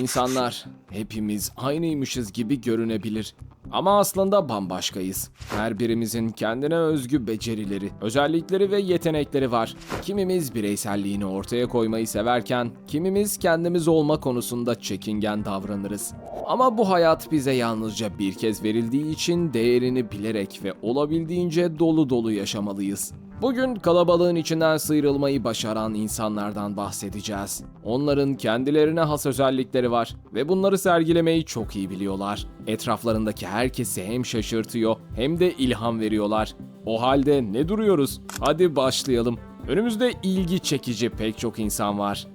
İnsanlar hepimiz aynıymışız gibi görünebilir. Ama aslında bambaşkayız. Her birimizin kendine özgü becerileri, özellikleri ve yetenekleri var. Kimimiz bireyselliğini ortaya koymayı severken, kimimiz kendimiz olma konusunda çekingen davranırız. Ama bu hayat bize yalnızca bir kez verildiği için değerini bilerek ve olabildiğince dolu dolu yaşamalıyız. Bugün kalabalığın içinden sıyrılmayı başaran insanlardan bahsedeceğiz. Onların kendilerine has özellikleri var ve bunları sergilemeyi çok iyi biliyorlar. Etraflarındaki herkesi hem şaşırtıyor hem de ilham veriyorlar. O halde ne duruyoruz? Hadi başlayalım. Önümüzde ilgi çekici pek çok insan var.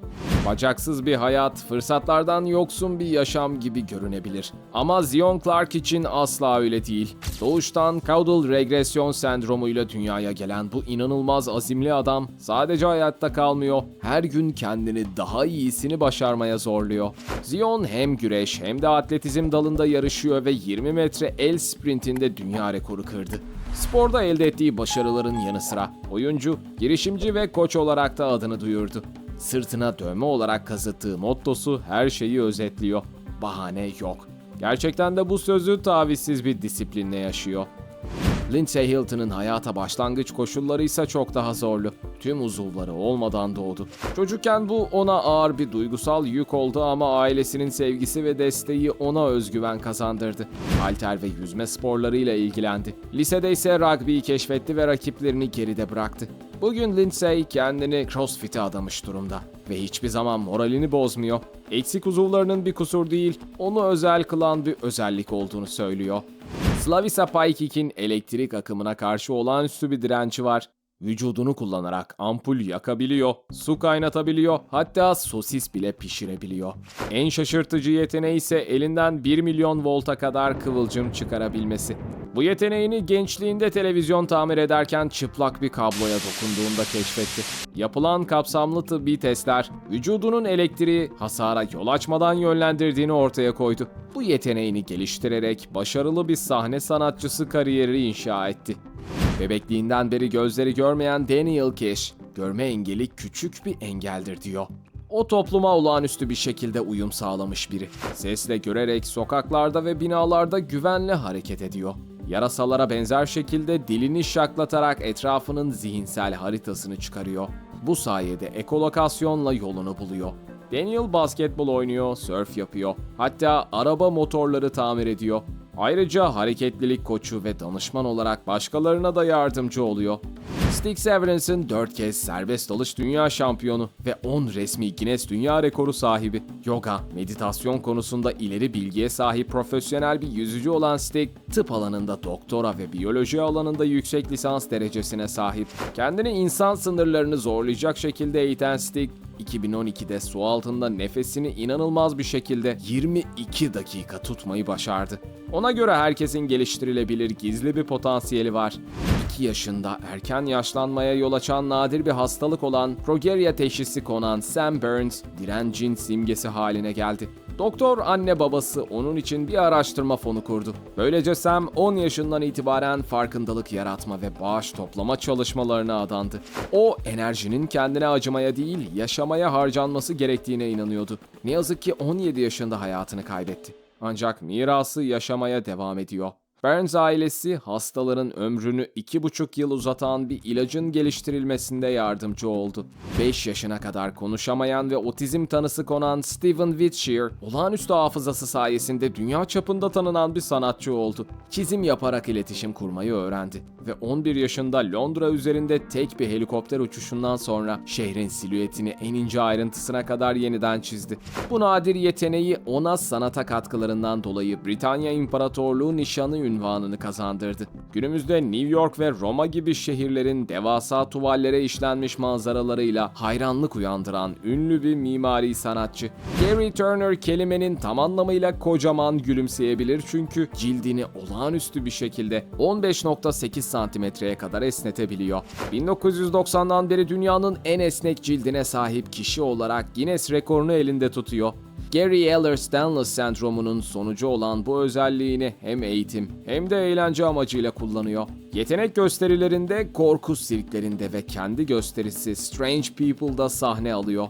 Bacaksız bir hayat, fırsatlardan yoksun bir yaşam gibi görünebilir. Ama Zion Clark için asla öyle değil. Doğuştan caudal regresyon sendromuyla dünyaya gelen bu inanılmaz azimli adam sadece hayatta kalmıyor, her gün kendini daha iyisini başarmaya zorluyor. Zion hem güreş hem de atletizm dalında yarışıyor ve 20 metre el sprintinde dünya rekoru kırdı. Sporda elde ettiği başarıların yanı sıra oyuncu, girişimci ve koç olarak da adını duyurdu. Sırtına dövme olarak kazıttığı mottosu her şeyi özetliyor. Bahane yok. Gerçekten de bu sözü tavizsiz bir disiplinle yaşıyor. Lindsay Hilton'ın hayata başlangıç koşulları ise çok daha zorlu. Tüm uzuvları olmadan doğdu. Çocukken bu ona ağır bir duygusal yük oldu ama ailesinin sevgisi ve desteği ona özgüven kazandırdı. Halter ve yüzme sporlarıyla ilgilendi. Lisede ise rugby'yi keşfetti ve rakiplerini geride bıraktı. Bugün Lindsay kendini CrossFit'e adamış durumda ve hiçbir zaman moralini bozmuyor. Eksik uzuvlarının bir kusur değil, onu özel kılan bir özellik olduğunu söylüyor. Slavisa Paikik'in elektrik akımına karşı olağanüstü bir direnci var. Vücudunu kullanarak ampul yakabiliyor, su kaynatabiliyor, hatta sosis bile pişirebiliyor. En şaşırtıcı yeteneği ise elinden 1 milyon volta kadar kıvılcım çıkarabilmesi. Bu yeteneğini gençliğinde televizyon tamir ederken çıplak bir kabloya dokunduğunda keşfetti. Yapılan kapsamlı tıbbi testler, vücudunun elektriği hasara yol açmadan yönlendirdiğini ortaya koydu. Bu yeteneğini geliştirerek başarılı bir sahne sanatçısı kariyeri inşa etti. Bebekliğinden beri gözleri görmeyen Daniel Kish, görme engeli küçük bir engeldir diyor. O topluma olağanüstü bir şekilde uyum sağlamış biri. Sesle görerek sokaklarda ve binalarda güvenle hareket ediyor. Yarasalara benzer şekilde dilini şaklatarak etrafının zihinsel haritasını çıkarıyor. Bu sayede ekolokasyonla yolunu buluyor. Daniel basketbol oynuyor, surf yapıyor. Hatta araba motorları tamir ediyor. Ayrıca hareketlilik koçu ve danışman olarak başkalarına da yardımcı oluyor. Stick Severance'ın 4 kez serbest dalış dünya şampiyonu ve 10 resmi Guinness Dünya Rekoru sahibi. Yoga, meditasyon konusunda ileri bilgiye sahip profesyonel bir yüzücü olan Stick, tıp alanında doktora ve biyoloji alanında yüksek lisans derecesine sahip. Kendini insan sınırlarını zorlayacak şekilde eğiten Stick, 2012'de su altında nefesini inanılmaz bir şekilde 22 dakika tutmayı başardı. Ona göre herkesin geliştirilebilir gizli bir potansiyeli var. 2 yaşında erken yaşlanmaya yol açan nadir bir hastalık olan progeria teşhisi konan Sam Burns, direncin simgesi haline geldi. Doktor anne babası onun için bir araştırma fonu kurdu. Böylece Sam 10 yaşından itibaren farkındalık yaratma ve bağış toplama çalışmalarına adandı. O enerjinin kendine acımaya değil yaşamaya harcanması gerektiğine inanıyordu. Ne yazık ki 17 yaşında hayatını kaybetti. Ancak mirası yaşamaya devam ediyor. Burns ailesi hastaların ömrünü 2,5 yıl uzatan bir ilacın geliştirilmesinde yardımcı oldu. 5 yaşına kadar konuşamayan ve otizm tanısı konan Steven Whitshire, olağanüstü hafızası sayesinde dünya çapında tanınan bir sanatçı oldu. Çizim yaparak iletişim kurmayı öğrendi ve 11 yaşında Londra üzerinde tek bir helikopter uçuşundan sonra şehrin silüetini en ince ayrıntısına kadar yeniden çizdi. Bu nadir yeteneği ona sanata katkılarından dolayı Britanya İmparatorluğu nişanı ünvanını kazandırdı. Günümüzde New York ve Roma gibi şehirlerin devasa tuvallere işlenmiş manzaralarıyla hayranlık uyandıran ünlü bir mimari sanatçı. Gary Turner kelimenin tam anlamıyla kocaman gülümseyebilir çünkü cildini olağanüstü bir şekilde 15.8 santimetreye kadar esnetebiliyor. 1990'dan beri dünyanın en esnek cildine sahip kişi olarak Guinness rekorunu elinde tutuyor. Gary Ehlers-Danlos sendromunun sonucu olan bu özelliğini hem eğitim hem de eğlence amacıyla kullanıyor. Yetenek gösterilerinde, korku sirklerinde ve kendi gösterisi Strange People'da sahne alıyor.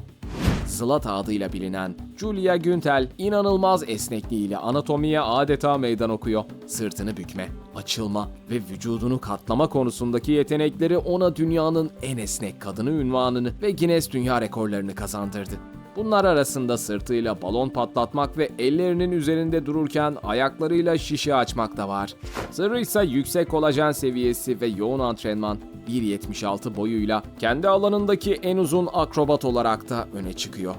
Zlata adıyla bilinen Julia Güntel inanılmaz esnekliğiyle anatomiye adeta meydan okuyor. Sırtını bükme, açılma ve vücudunu katlama konusundaki yetenekleri ona dünyanın en esnek kadını ünvanını ve Guinness Dünya Rekorlarını kazandırdı. Bunlar arasında sırtıyla balon patlatmak ve ellerinin üzerinde dururken ayaklarıyla şişe açmak da var. Sırrı ise yüksek kolajen seviyesi ve yoğun antrenman. 1.76 boyuyla kendi alanındaki en uzun akrobat olarak da öne çıkıyor.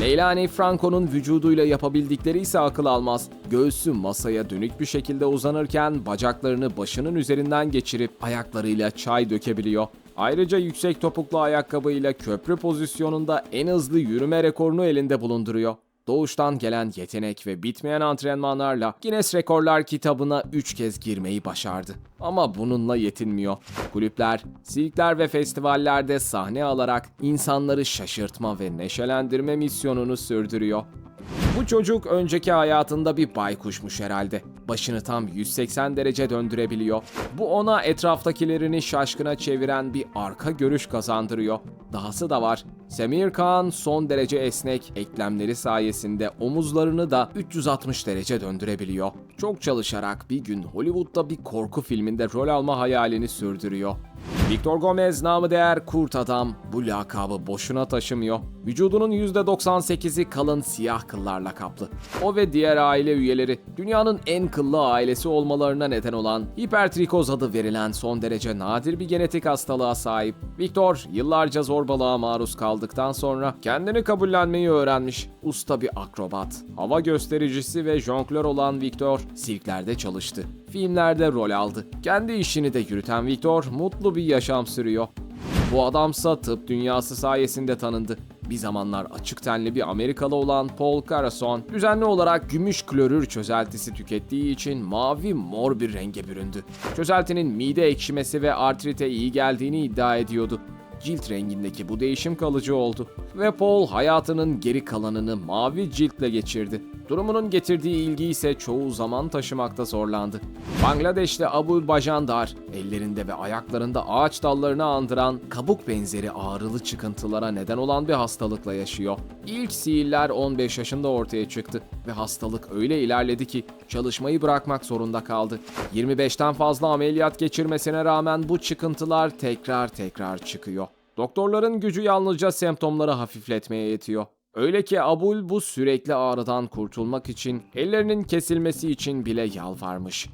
Leilani Franco'nun vücuduyla yapabildikleri ise akıl almaz. Göğsü masaya dönük bir şekilde uzanırken bacaklarını başının üzerinden geçirip ayaklarıyla çay dökebiliyor. Ayrıca yüksek topuklu ayakkabıyla köprü pozisyonunda en hızlı yürüme rekorunu elinde bulunduruyor. Doğuştan gelen yetenek ve bitmeyen antrenmanlarla Guinness Rekorlar kitabına 3 kez girmeyi başardı. Ama bununla yetinmiyor. Kulüpler, sirkler ve festivallerde sahne alarak insanları şaşırtma ve neşelendirme misyonunu sürdürüyor. Bu çocuk önceki hayatında bir baykuşmuş herhalde. Başını tam 180 derece döndürebiliyor. Bu ona etraftakilerini şaşkına çeviren bir arka görüş kazandırıyor. Dahası da var. Semir Khan son derece esnek, eklemleri sayesinde omuzlarını da 360 derece döndürebiliyor. Çok çalışarak bir gün Hollywood'da bir korku filminde rol alma hayalini sürdürüyor. Victor Gomez namı değer kurt adam bu lakabı boşuna taşımıyor. Vücudunun %98'i kalın siyah kıllarla kaplı. O ve diğer aile üyeleri dünyanın en kıllı ailesi olmalarına neden olan hipertrikoz adı verilen son derece nadir bir genetik hastalığa sahip. Victor yıllarca zorbalığa maruz kaldıktan sonra kendini kabullenmeyi öğrenmiş. Usta bir akrobat, hava göstericisi ve jonglör olan Victor sirklerde çalıştı. Filmlerde rol aldı. Kendi işini de yürüten Victor mutlu bir yaşam sürüyor. Bu adamsa tıp dünyası sayesinde tanındı. Bir zamanlar açık tenli bir Amerikalı olan Paul Carason, düzenli olarak gümüş klorür çözeltisi tükettiği için mavi mor bir renge büründü. Çözeltinin mide ekşimesi ve artrite iyi geldiğini iddia ediyordu. Cilt rengindeki bu değişim kalıcı oldu ve Paul hayatının geri kalanını mavi ciltle geçirdi. Durumunun getirdiği ilgi ise çoğu zaman taşımakta zorlandı. Bangladeş'te Abu Bajandar, ellerinde ve ayaklarında ağaç dallarını andıran kabuk benzeri ağrılı çıkıntılara neden olan bir hastalıkla yaşıyor. İlk sihirler 15 yaşında ortaya çıktı ve hastalık öyle ilerledi ki çalışmayı bırakmak zorunda kaldı. 25'ten fazla ameliyat geçirmesine rağmen bu çıkıntılar tekrar tekrar çıkıyor. Doktorların gücü yalnızca semptomları hafifletmeye yetiyor. Öyle ki Abul bu sürekli ağrıdan kurtulmak için ellerinin kesilmesi için bile yalvarmış.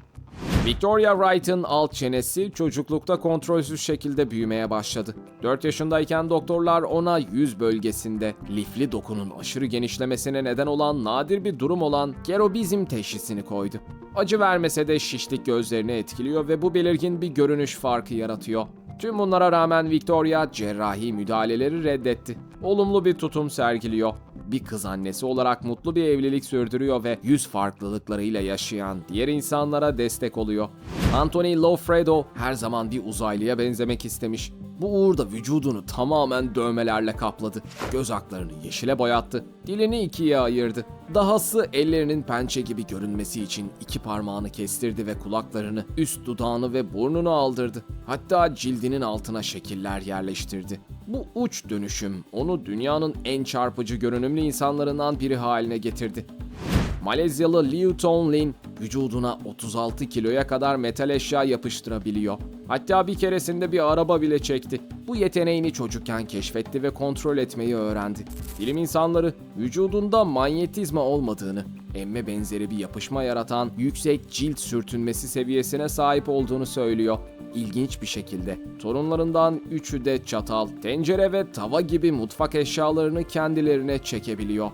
Victoria Wright'ın alt çenesi çocuklukta kontrolsüz şekilde büyümeye başladı. 4 yaşındayken doktorlar ona yüz bölgesinde lifli dokunun aşırı genişlemesine neden olan nadir bir durum olan gerobizm teşhisini koydu. Acı vermese de şişlik gözlerini etkiliyor ve bu belirgin bir görünüş farkı yaratıyor. Tüm bunlara rağmen Victoria cerrahi müdahaleleri reddetti. Olumlu bir tutum sergiliyor. Bir kız annesi olarak mutlu bir evlilik sürdürüyor ve yüz farklılıklarıyla yaşayan diğer insanlara destek oluyor. Anthony Lofredo her zaman bir uzaylıya benzemek istemiş. Bu uğurda vücudunu tamamen dövmelerle kapladı. Göz aklarını yeşile boyattı. Dilini ikiye ayırdı. Dahası ellerinin pençe gibi görünmesi için iki parmağını kestirdi ve kulaklarını, üst dudağını ve burnunu aldırdı. Hatta cildinin altına şekiller yerleştirdi. Bu uç dönüşüm onu dünyanın en çarpıcı görünümlü insanlarından biri haline getirdi. Malezyalı Liu Tonglin vücuduna 36 kiloya kadar metal eşya yapıştırabiliyor. Hatta bir keresinde bir araba bile çekti. Bu yeteneğini çocukken keşfetti ve kontrol etmeyi öğrendi. Bilim insanları vücudunda manyetizma olmadığını, emme benzeri bir yapışma yaratan yüksek cilt sürtünmesi seviyesine sahip olduğunu söylüyor. İlginç bir şekilde torunlarından üçü de çatal, tencere ve tava gibi mutfak eşyalarını kendilerine çekebiliyor.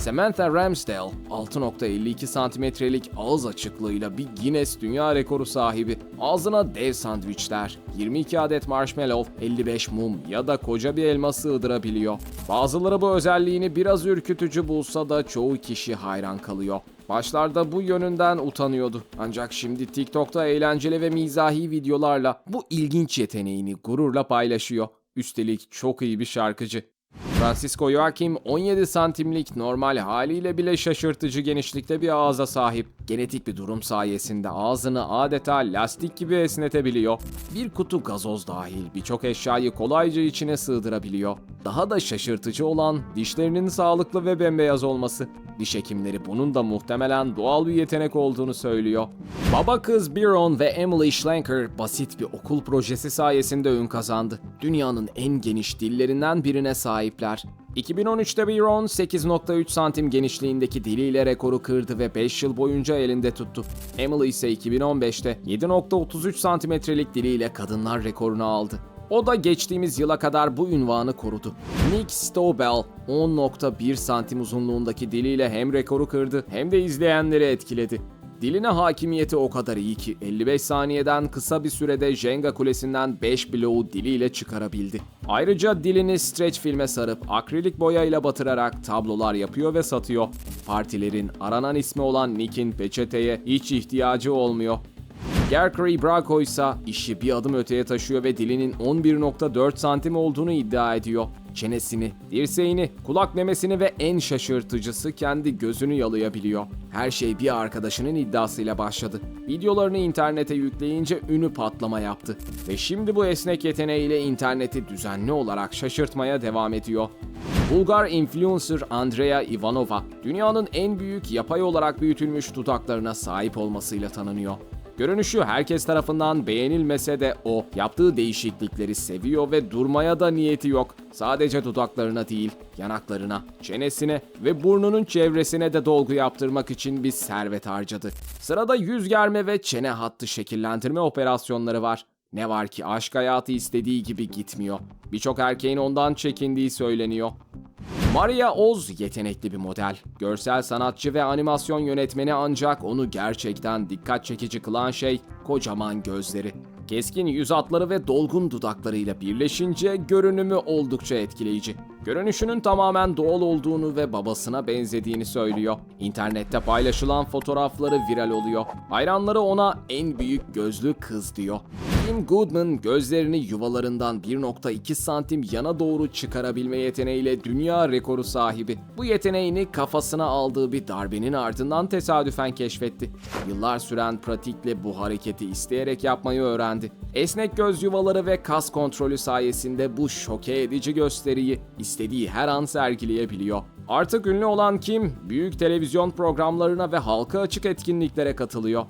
Samantha Ramsdale 6.52 santimetrelik ağız açıklığıyla bir Guinness Dünya Rekoru sahibi. Ağzına dev sandviçler, 22 adet marshmallow, 55 mum ya da koca bir elma sığdırabiliyor. Bazıları bu özelliğini biraz ürkütücü bulsa da çoğu kişi hayran kalıyor. Başlarda bu yönünden utanıyordu. Ancak şimdi TikTok'ta eğlenceli ve mizahi videolarla bu ilginç yeteneğini gururla paylaşıyor. Üstelik çok iyi bir şarkıcı. Francisco Joaquim 17 santimlik normal haliyle bile şaşırtıcı genişlikte bir ağza sahip. Genetik bir durum sayesinde ağzını adeta lastik gibi esnetebiliyor. Bir kutu gazoz dahil birçok eşyayı kolayca içine sığdırabiliyor. Daha da şaşırtıcı olan dişlerinin sağlıklı ve bembeyaz olması. Diş hekimleri bunun da muhtemelen doğal bir yetenek olduğunu söylüyor. Baba kız Biron ve Emily Schlenker basit bir okul projesi sayesinde ün kazandı. Dünyanın en geniş dillerinden birine sahipler. 2013'te Biron 8.3 santim genişliğindeki diliyle rekoru kırdı ve 5 yıl boyunca elinde tuttu. Emily ise 2015'te 7.33 santimetrelik diliyle kadınlar rekorunu aldı. O da geçtiğimiz yıla kadar bu ünvanı korudu. Nick Stobel 10.1 santim uzunluğundaki diliyle hem rekoru kırdı hem de izleyenleri etkiledi. Diline hakimiyeti o kadar iyi ki 55 saniyeden kısa bir sürede Jenga kulesinden 5 bloğu diliyle çıkarabildi. Ayrıca dilini stretch filme sarıp akrilik boyayla batırarak tablolar yapıyor ve satıyor. Partilerin aranan ismi olan Nick'in peçeteye hiç ihtiyacı olmuyor. Gerkery Braco ise işi bir adım öteye taşıyor ve dilinin 11.4 santim olduğunu iddia ediyor. Çenesini, dirseğini, kulak memesini ve en şaşırtıcısı kendi gözünü yalayabiliyor. Her şey bir arkadaşının iddiasıyla başladı. Videolarını internete yükleyince ünü patlama yaptı. Ve şimdi bu esnek yeteneğiyle interneti düzenli olarak şaşırtmaya devam ediyor. Bulgar influencer Andrea Ivanova, dünyanın en büyük yapay olarak büyütülmüş dudaklarına sahip olmasıyla tanınıyor. Görünüşü herkes tarafından beğenilmese de o yaptığı değişiklikleri seviyor ve durmaya da niyeti yok. Sadece dudaklarına değil, yanaklarına, çenesine ve burnunun çevresine de dolgu yaptırmak için bir servet harcadı. Sırada yüz germe ve çene hattı şekillendirme operasyonları var. Ne var ki aşk hayatı istediği gibi gitmiyor. Birçok erkeğin ondan çekindiği söyleniyor. Maria Oz yetenekli bir model. Görsel sanatçı ve animasyon yönetmeni ancak onu gerçekten dikkat çekici kılan şey kocaman gözleri. Keskin yüz hatları ve dolgun dudaklarıyla birleşince görünümü oldukça etkileyici. Görünüşünün tamamen doğal olduğunu ve babasına benzediğini söylüyor. İnternette paylaşılan fotoğrafları viral oluyor. Hayranları ona en büyük gözlü kız diyor. Kim Goodman gözlerini yuvalarından 1.2 santim yana doğru çıkarabilme yeteneğiyle dünya rekoru sahibi. Bu yeteneğini kafasına aldığı bir darbenin ardından tesadüfen keşfetti. Yıllar süren pratikle bu hareketi isteyerek yapmayı öğrendi. Esnek göz yuvaları ve kas kontrolü sayesinde bu şoke edici gösteriyi istediği her an sergileyebiliyor. Artık ünlü olan Kim, büyük televizyon programlarına ve halka açık etkinliklere katılıyor.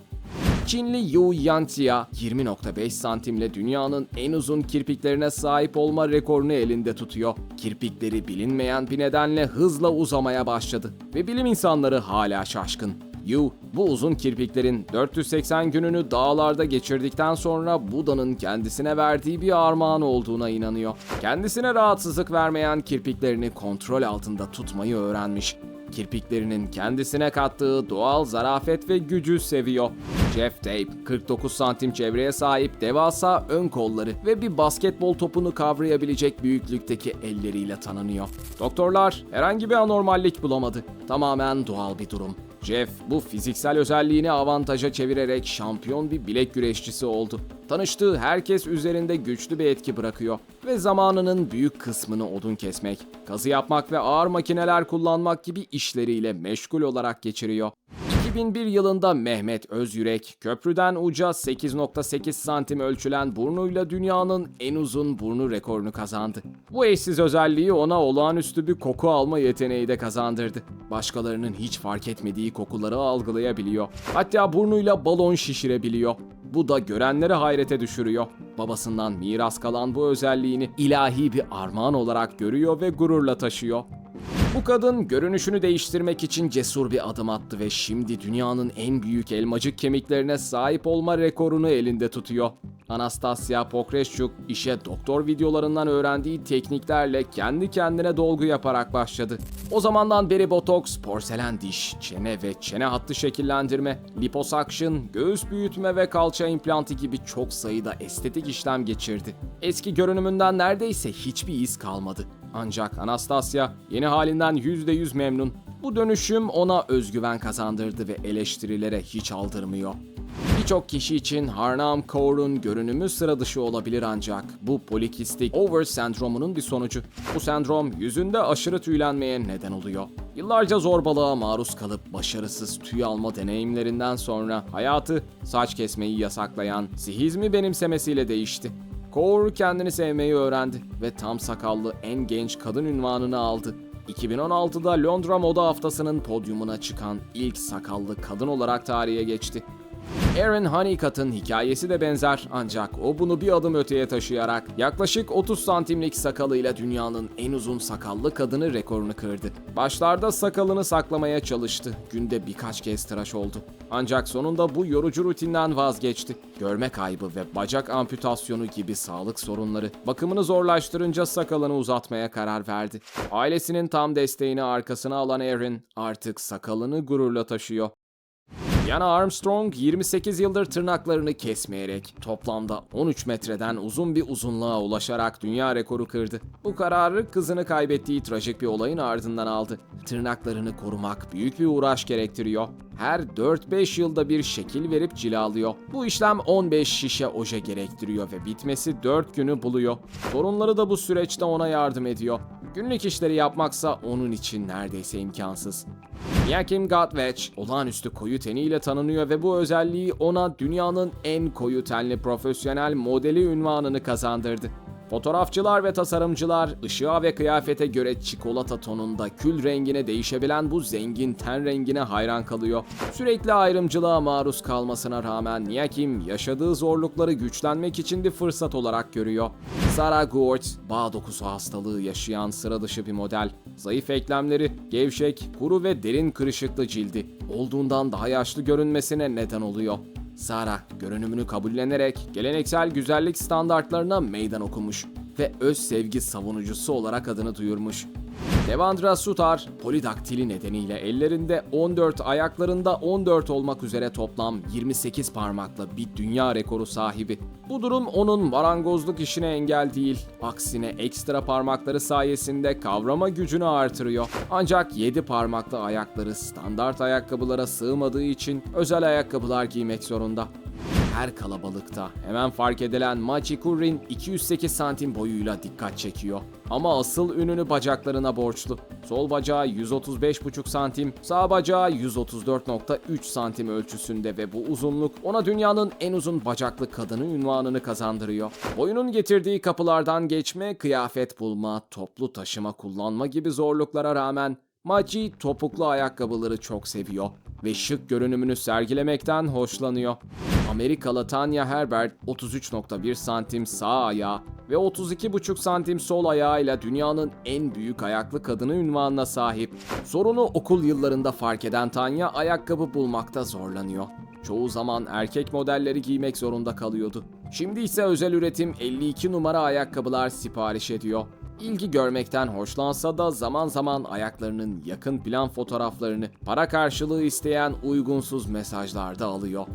Çinli Yu Yantia 20.5 santimle dünyanın en uzun kirpiklerine sahip olma rekorunu elinde tutuyor. Kirpikleri bilinmeyen bir nedenle hızla uzamaya başladı ve bilim insanları hala şaşkın. Yu, bu uzun kirpiklerin 480 gününü dağlarda geçirdikten sonra Buda'nın kendisine verdiği bir armağan olduğuna inanıyor. Kendisine rahatsızlık vermeyen kirpiklerini kontrol altında tutmayı öğrenmiş. Kirpiklerinin kendisine kattığı doğal zarafet ve gücü seviyor. Jeff Tape, 49 santim çevreye sahip devasa ön kolları ve bir basketbol topunu kavrayabilecek büyüklükteki elleriyle tanınıyor. Doktorlar herhangi bir anormallik bulamadı. Tamamen doğal bir durum. Jeff bu fiziksel özelliğini avantaja çevirerek şampiyon bir bilek güreşçisi oldu. Tanıştığı herkes üzerinde güçlü bir etki bırakıyor ve zamanının büyük kısmını odun kesmek, kazı yapmak ve ağır makineler kullanmak gibi işleriyle meşgul olarak geçiriyor. 2001 yılında Mehmet Özyürek, köprüden uca 8.8 santim ölçülen burnuyla dünyanın en uzun burnu rekorunu kazandı. Bu eşsiz özelliği ona olağanüstü bir koku alma yeteneği de kazandırdı. Başkalarının hiç fark etmediği kokuları algılayabiliyor. Hatta burnuyla balon şişirebiliyor. Bu da görenleri hayrete düşürüyor. Babasından miras kalan bu özelliğini ilahi bir armağan olarak görüyor ve gururla taşıyor. Bu kadın görünüşünü değiştirmek için cesur bir adım attı ve şimdi dünyanın en büyük elmacık kemiklerine sahip olma rekorunu elinde tutuyor. Anastasia Pokreşçuk işe doktor videolarından öğrendiği tekniklerle kendi kendine dolgu yaparak başladı. O zamandan beri botoks, porselen diş, çene ve çene hattı şekillendirme, liposuction, göğüs büyütme ve kalça implantı gibi çok sayıda estetik işlem geçirdi. Eski görünümünden neredeyse hiçbir iz kalmadı. Ancak Anastasia yeni halinden %100 memnun. Bu dönüşüm ona özgüven kazandırdı ve eleştirilere hiç aldırmıyor. Birçok kişi için Harnam Kaur'un görünümü sıra dışı olabilir ancak bu polikistik over sendromunun bir sonucu. Bu sendrom yüzünde aşırı tüylenmeye neden oluyor. Yıllarca zorbalığa maruz kalıp başarısız tüy alma deneyimlerinden sonra hayatı saç kesmeyi yasaklayan sihizmi benimsemesiyle değişti. Kaur kendini sevmeyi öğrendi ve tam sakallı en genç kadın ünvanını aldı. 2016'da Londra Moda Haftası'nın podyumuna çıkan ilk sakallı kadın olarak tarihe geçti. Aaron Honeycutt'ın hikayesi de benzer ancak o bunu bir adım öteye taşıyarak yaklaşık 30 santimlik sakalıyla dünyanın en uzun sakallı kadını rekorunu kırdı. Başlarda sakalını saklamaya çalıştı. Günde birkaç kez tıraş oldu. Ancak sonunda bu yorucu rutinden vazgeçti. Görme kaybı ve bacak amputasyonu gibi sağlık sorunları bakımını zorlaştırınca sakalını uzatmaya karar verdi. Ailesinin tam desteğini arkasına alan Aaron artık sakalını gururla taşıyor. Yana Armstrong 28 yıldır tırnaklarını kesmeyerek toplamda 13 metreden uzun bir uzunluğa ulaşarak dünya rekoru kırdı. Bu kararı kızını kaybettiği trajik bir olayın ardından aldı. Tırnaklarını korumak büyük bir uğraş gerektiriyor. Her 4-5 yılda bir şekil verip cilalıyor. Bu işlem 15 şişe oje gerektiriyor ve bitmesi 4 günü buluyor. Sorunları da bu süreçte ona yardım ediyor. Günlük işleri yapmaksa onun için neredeyse imkansız. Joachim Gottwetch olağanüstü koyu teniyle tanınıyor ve bu özelliği ona dünyanın en koyu tenli profesyonel modeli ünvanını kazandırdı. Fotoğrafçılar ve tasarımcılar ışığa ve kıyafete göre çikolata tonunda kül rengine değişebilen bu zengin ten rengine hayran kalıyor. Sürekli ayrımcılığa maruz kalmasına rağmen Niakim yaşadığı zorlukları güçlenmek için bir fırsat olarak görüyor. Sarah Goert, bağ dokusu hastalığı yaşayan sıra dışı bir model. Zayıf eklemleri, gevşek, kuru ve derin kırışıklı cildi olduğundan daha yaşlı görünmesine neden oluyor. Sara görünümünü kabullenerek geleneksel güzellik standartlarına meydan okumuş ve öz sevgi savunucusu olarak adını duyurmuş. Devandra Sutar, polidaktili nedeniyle ellerinde 14, ayaklarında 14 olmak üzere toplam 28 parmakla bir dünya rekoru sahibi. Bu durum onun marangozluk işine engel değil. Aksine ekstra parmakları sayesinde kavrama gücünü artırıyor. Ancak 7 parmaklı ayakları standart ayakkabılara sığmadığı için özel ayakkabılar giymek zorunda. Her kalabalıkta hemen fark edilen Machi Kurrin 208 santim boyuyla dikkat çekiyor. Ama asıl ününü bacaklarına borçlu. Sol bacağı 135,5 santim, sağ bacağı 134,3 santim ölçüsünde ve bu uzunluk ona dünyanın en uzun bacaklı kadını ünvanını kazandırıyor. Boyunun getirdiği kapılardan geçme, kıyafet bulma, toplu taşıma kullanma gibi zorluklara rağmen Maci topuklu ayakkabıları çok seviyor ve şık görünümünü sergilemekten hoşlanıyor. Amerikalı Tanya Herbert 33.1 santim sağ ayağı ve 32.5 santim sol ayağıyla dünyanın en büyük ayaklı kadını ünvanına sahip. Sorunu okul yıllarında fark eden Tanya ayakkabı bulmakta zorlanıyor. Çoğu zaman erkek modelleri giymek zorunda kalıyordu. Şimdi ise özel üretim 52 numara ayakkabılar sipariş ediyor. İlgi görmekten hoşlansa da zaman zaman ayaklarının yakın plan fotoğraflarını para karşılığı isteyen uygunsuz mesajlarda alıyor.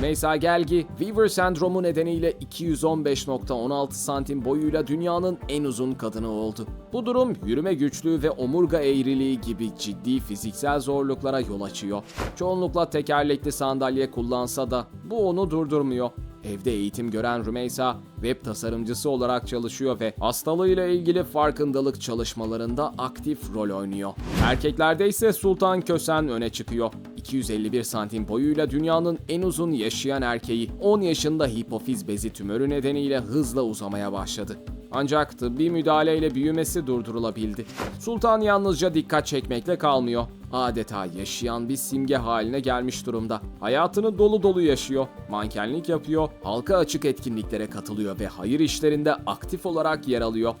Meysa Gelgi, Weaver sendromu nedeniyle 215.16 santim boyuyla dünyanın en uzun kadını oldu. Bu durum yürüme güçlüğü ve omurga eğriliği gibi ciddi fiziksel zorluklara yol açıyor. Çoğunlukla tekerlekli sandalye kullansa da bu onu durdurmuyor. Evde eğitim gören Rümeysa, web tasarımcısı olarak çalışıyor ve hastalığıyla ilgili farkındalık çalışmalarında aktif rol oynuyor. Erkeklerde ise Sultan Kösen öne çıkıyor. 251 santim boyuyla dünyanın en uzun yaşayan erkeği 10 yaşında hipofiz bezi tümörü nedeniyle hızla uzamaya başladı. Ancak tıbbi müdahaleyle büyümesi durdurulabildi. Sultan yalnızca dikkat çekmekle kalmıyor. Adeta yaşayan bir simge haline gelmiş durumda. Hayatını dolu dolu yaşıyor, mankenlik yapıyor, halka açık etkinliklere katılıyor ve hayır işlerinde aktif olarak yer alıyor.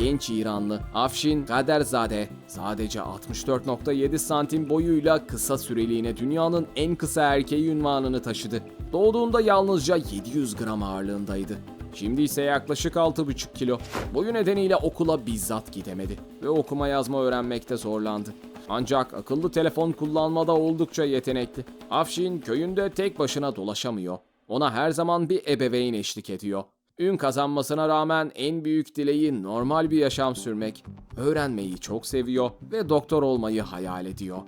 Genç İranlı Afşin Kaderzade sadece 64.7 santim boyuyla kısa süreliğine dünyanın en kısa erkeği ünvanını taşıdı. Doğduğunda yalnızca 700 gram ağırlığındaydı. Şimdi ise yaklaşık 6,5 kilo. Boyu nedeniyle okula bizzat gidemedi ve okuma yazma öğrenmekte zorlandı. Ancak akıllı telefon kullanmada oldukça yetenekli. Afşin köyünde tek başına dolaşamıyor. Ona her zaman bir ebeveyn eşlik ediyor. Ün kazanmasına rağmen en büyük dileği normal bir yaşam sürmek. Öğrenmeyi çok seviyor ve doktor olmayı hayal ediyor.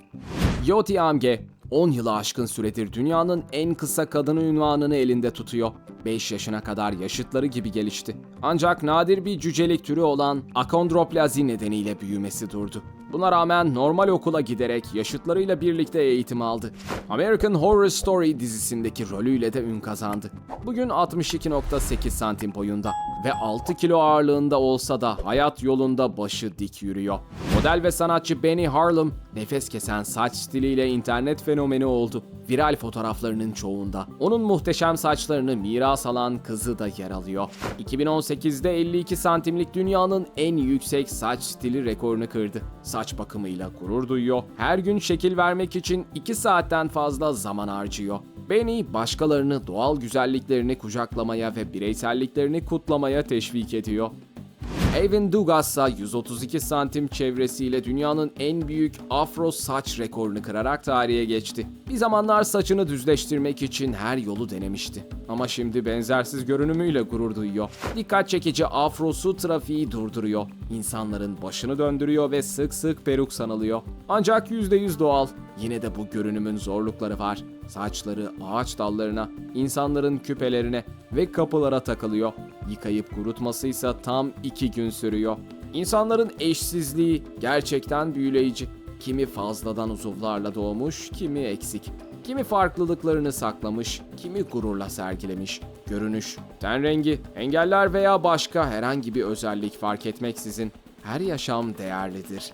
Yoti Amge 10 yılı aşkın süredir dünyanın en kısa kadını ünvanını elinde tutuyor. 5 yaşına kadar yaşıtları gibi gelişti. Ancak nadir bir cücelik türü olan akondroplazi nedeniyle büyümesi durdu. Buna rağmen normal okula giderek yaşıtlarıyla birlikte eğitim aldı. American Horror Story dizisindeki rolüyle de ün kazandı. Bugün 62.8 santim boyunda ve 6 kilo ağırlığında olsa da hayat yolunda başı dik yürüyor. Model ve sanatçı Benny Harlem, nefes kesen saç stiliyle internet fenomeni oldu. Viral fotoğraflarının çoğunda onun muhteşem saçlarını miras alan kızı da yer alıyor. 2018'de 52 santimlik dünyanın en yüksek saç stili rekorunu kırdı. Saç bakımıyla gurur duyuyor. Her gün şekil vermek için 2 saatten fazla zaman harcıyor. Benny başkalarını doğal güzelliklerini kucaklamaya ve bireyselliklerini kutlamaya teşvik ediyor. Evan Dugas ise 132 santim çevresiyle dünyanın en büyük afro saç rekorunu kırarak tarihe geçti. Bir zamanlar saçını düzleştirmek için her yolu denemişti. Ama şimdi benzersiz görünümüyle gurur duyuyor. Dikkat çekici afrosu trafiği durduruyor. İnsanların başını döndürüyor ve sık sık peruk sanılıyor. Ancak %100 doğal. Yine de bu görünümün zorlukları var. Saçları ağaç dallarına, insanların küpelerine ve kapılara takılıyor. Yıkayıp kurutması ise tam iki gün sürüyor. İnsanların eşsizliği gerçekten büyüleyici. Kimi fazladan uzuvlarla doğmuş, kimi eksik. Kimi farklılıklarını saklamış, kimi gururla sergilemiş. Görünüş, ten rengi, engeller veya başka herhangi bir özellik fark etmeksizin her yaşam değerlidir.